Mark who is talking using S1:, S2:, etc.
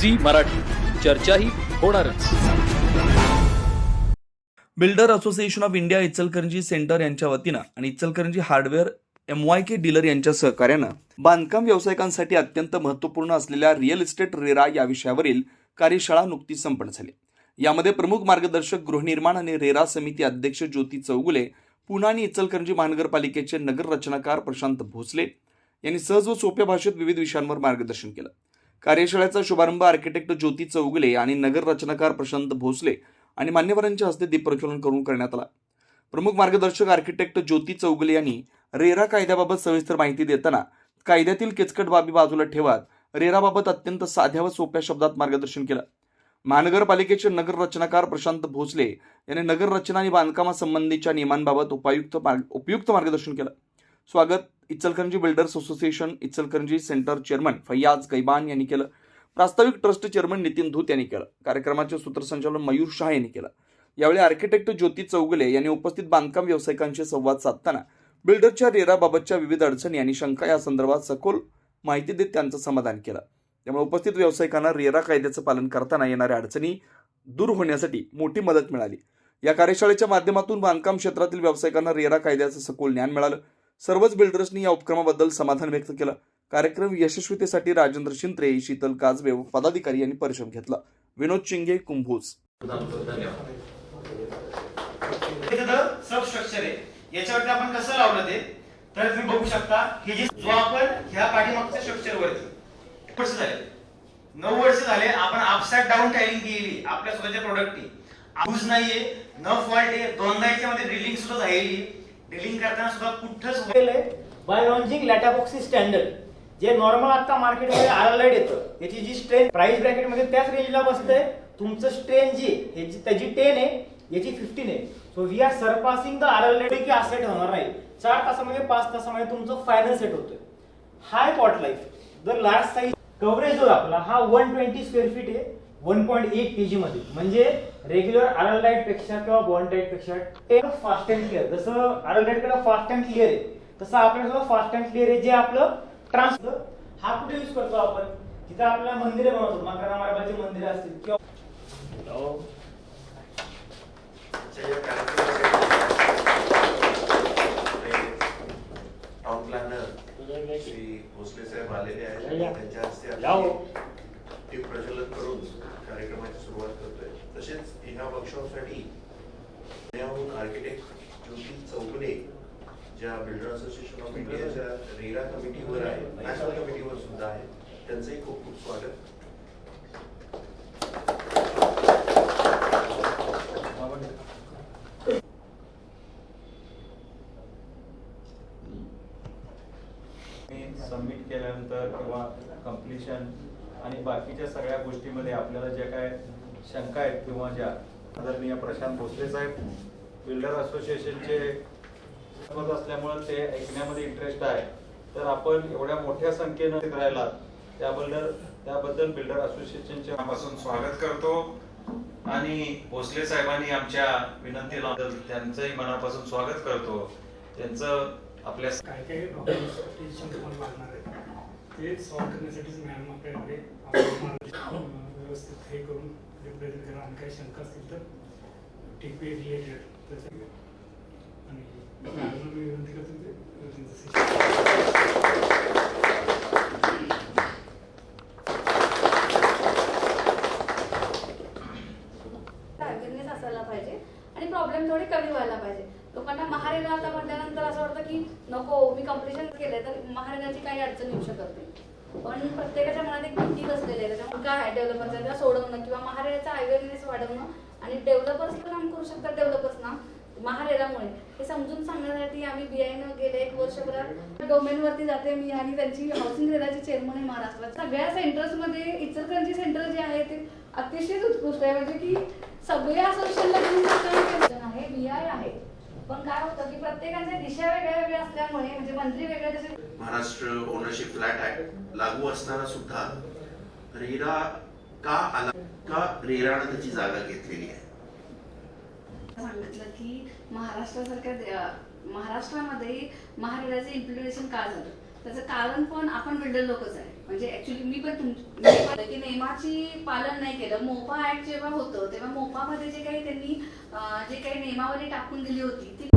S1: Zee Marathi. चर्चाही होणारच.
S2: Builder association of India Ichalkaranji centre यांच्या वतीनं आणि Ichalkaranji hardware M Y K dealer यांच्या सहकार्यानं बांधकाम व्यावसायिकांसाठी अत्यंत महत्त्वपूर्ण असलेल्या रिअल इस्टेट रेरा या विषयावरील कार्यशाळा नुकतीच संपन्न झाली. यामध्ये प्रमुख मार्गदर्शक गृहनिर्माण आणि रेरा समिती अध्यक्ष ज्योती चौगुले पुणे आणि इचलकरंजी महानगरपालिकेचे नगर रचनाकार प्रशांत भोसले यांनी सहज व सोप्या भाषेत विविध विषयांवर मार्गदर्शन केलं. कार्यशाळेचा शुभारंभ आर्किटेक्ट ज्योती चौगुले आणि नगर रचनाकार प्रशांत भोसले आणि मान्यवरांच्या हस्ते दीपप्रज्वलन करून करण्यात आला. प्रमुख मार्गदर्शक आर्किटेक्ट ज्योती चौगले यांनी रेरा कायद्याबाबत सविस्तर माहिती देताना कायद्यातील किचकट बाबी बाजूला ठेवत रेराबाबत अत्यंत साध्या व सोप्या शब्दात मार्गदर्शन केलं. महानगरपालिकेचे नगर रचनाकार प्रशांत भोसले यांनी नगर रचना आणि बांधकामासंबंधीच्या नियमांबाबत उपायुक्त मार्ग उपयुक्त मार्गदर्शन केलं. स्वागत. Ichalkaranji builders association Ichalkaranji centre chairman Faiyaz Gaiban यांनी केलं. प्रास्ताविक ट्रस्ट चेअरमन नितीन धूत यांनी केलं. कार्यक्रमाचे सूत्रसंचालन मयूर शाह यांनी केलं. यावेळी आर्किटेक्ट ज्योती चौगुले यांनी उपस्थित बांधकाम व्यावसायिकांशी संवाद साधताना बिल्डरच्या रेराबाबतच्या विविध अडचणी आणि शंका या संदर्भात सखोल माहिती देत त्यांचं समाधान केलं. त्यामुळे उपस्थित व्यावसायिकांना रेरा कायद्याचं पालन करताना येणाऱ्या अडचणी दूर होण्यासाठी मोठी मदत मिळाली. या कार्यशाळेच्या माध्यमातून बांधकाम क्षेत्रातील व्यावसायिकांना रेरा कायद्याचं सखोल ज्ञान मिळालं. सर्वच बिल्डर्सनी या उपक्रमाबद्दल समाधान व्यक्त केलं. कार्यक्रम यशस्वीतेसाठी राजेंद्र शिंत्रे शीतल काजबे व पदाधिकारी यांनी परिश्रम घेतला. विनोद चिंगे कुंभोज.
S3: स्ट्रक्चर आहे. याच्यावरती आपण कसं लावलं ते? तर तुम्ही बघू शकता हे जे जो आपण ह्या पाठीमागच्या स्ट्रक्चर वरती वर्ष झाले? नऊ वर्ष झाले आपण अपसाइड डाऊन टायलिंग केली आपल्या स्वतःच्या प्रोडक्टनी आऊज नाहीये न फॉल्ट आहे दोनदा याच्यामध्ये ड्रिलिंग सुद्धा झालेली डेलिंग करताना सुद्धा कुठंच
S4: बाय लॉन्चिंग लॅटाबॉक्सी स्टँडर्ड जे नॉर्मल आता मार्केटमध्ये आरलाईट येतं याची जी स्ट्रेन प्राइस ब्रॅकेटमध्ये त्याच रेंजला बसतंय तुमचं स्ट्रेन जी ह्याची त्याची टेन आहे याची फिफ्टीन आहे. So we are surpassing the आरलाईट की असेट होणार नाही. चार तासामध्ये पाच तासामध्ये तुमचं फायनल सेट होतोय. हाय पॉट लाईफ जर लार्ज साईज कव्हरेज जो आपला हा वन ट्वेंटी स्क्वेअर फीट आहे. One point eight K G मध्ये. म्हणजे रेग्युलर आरलाईटपेक्षा किंवा बॉन्डाईटपेक्षा टेन फास्ट अँड क्लिअर जसं आरलाईटकडे फास्ट अँड क्लिअर आहे तसं आपल्याला फास्ट अँड क्लिअर आहे जे आपलं ट्रान्स हा कुठे युज करतो आपण? तिथं आपल्याला मंदिरे बनवतो मकरा मार्गाचे मंदिर असतील किंवा
S5: श्री भोसले साहेब आलेले आहेत. त्यांच्या हस्ते
S4: हो.
S5: ते प्रज्वलन करून कार्यक्रमाची सुरुवात करतोय. तसेच ह्या वर्कशॉपसाठी पुण्याहून आर्किटेक्ट ज्योती चौगुले ज्या बिल्डर असोसिएशन ऑफ इंडियाच्या रेरा कमिटीवर आहे नॅशनल कमिटीवर सुद्धा आहे त्यांचंही खूप खूप स्वागत.
S6: सबमिट केल्यानंतर किंवा कम्प्लिशन आणि बाकीच्या सगळ्या गोष्टीमध्ये आपल्याला ज्या काय शंका आहेत किंवा ज्या आदरणीय प्रशांत भोसले साहेब बिल्डर असोसिएशनचे मत असल्यामुळे ते ऐकण्यामध्ये इंटरेस्ट आहे. तर आपण एवढ्या मोठ्या संख्येनं राहिला त्याबद्दल त्याबद्दल बिल्डर असोसिएशनचे
S7: पासून स्वागत करतो. आणि भोसले साहेबांनी आमच्या विनंतीला त्यांचंही मनापासून स्वागत करतो. त्यांचं आपल्या
S8: काय काय ते सॉल्व करण्यासाठीच मॅम आपल्याकडे आपण, व्यवस्थित हे करून रिप्रेझेंट करा आणि काही शंका असतील तर टीपी रिलेटेड त्याच्या आणि मॅडमला मी विनंती करतो ते
S9: असायला पाहिजे आणि प्रॉब्लेम थोडे कमी व्हायला पाहिजे. लोकांना महारेगा आता म्हटल्यानंतर असं वाटतं की नको मी कॉम्पिटिशन केलंय तर महारेगाची काही अडचण येऊ शकत नाही. पण प्रत्येकाच्या मनात एक भीती बसलेली आहे त्याच्यामुळे काय आहे डेव्हलपरचं सोडवणं किंवा महारेगाचा अवेअरनेस वाढवणं आणि डेव्हलपर्स काम करू शकतात डेव्हलपर्स ना महारेगामुळे. हे समजून सांगण्यासाठी आम्ही बीआयनं गेले एक वर्षभरात. डोमेनवरती जाते मी आणि त्यांची हाऊसिंग रेराची चेअरमन आहे महाराष्ट्रात. सगळ्या सेंटर्समध्ये इचलकरंजी सेंटर जे आहे ते अतिशय उत्कृष्ट आहे. म्हणजे की सगळ्या असोसिएशनला घेऊन आहे बीआय आहे. पण काय होतं की प्रत्येकाच्या दिशा वेगळ्या वेगळ्या असल्यामुळे म्हणजे मंत्री वेगळे जसे
S5: महाराष्ट्र ओनरशिप फ्लॅट ऍक्ट लागू असताना सुद्धा रेरा का आला का रेरानं त्याची जागा घेतलेली आहे?
S9: सांगितलं की महाराष्ट्रासारख्या दे- महाराष्ट्रामध्ये महारेगाचे इम्प्लिमेंटेशन का झालं? त्याचं कारण पण आपण बिल्डर लोकच आहे. म्हणजे ऍक्च्युली मी पण तुमची की नियमाची पालन नाही केलं. मोपा ऍक्ट जेव्हा होतं तेव्हा मोपामध्ये जे काही त्यांनी जे काही नियमावली टाकून दिली होती ती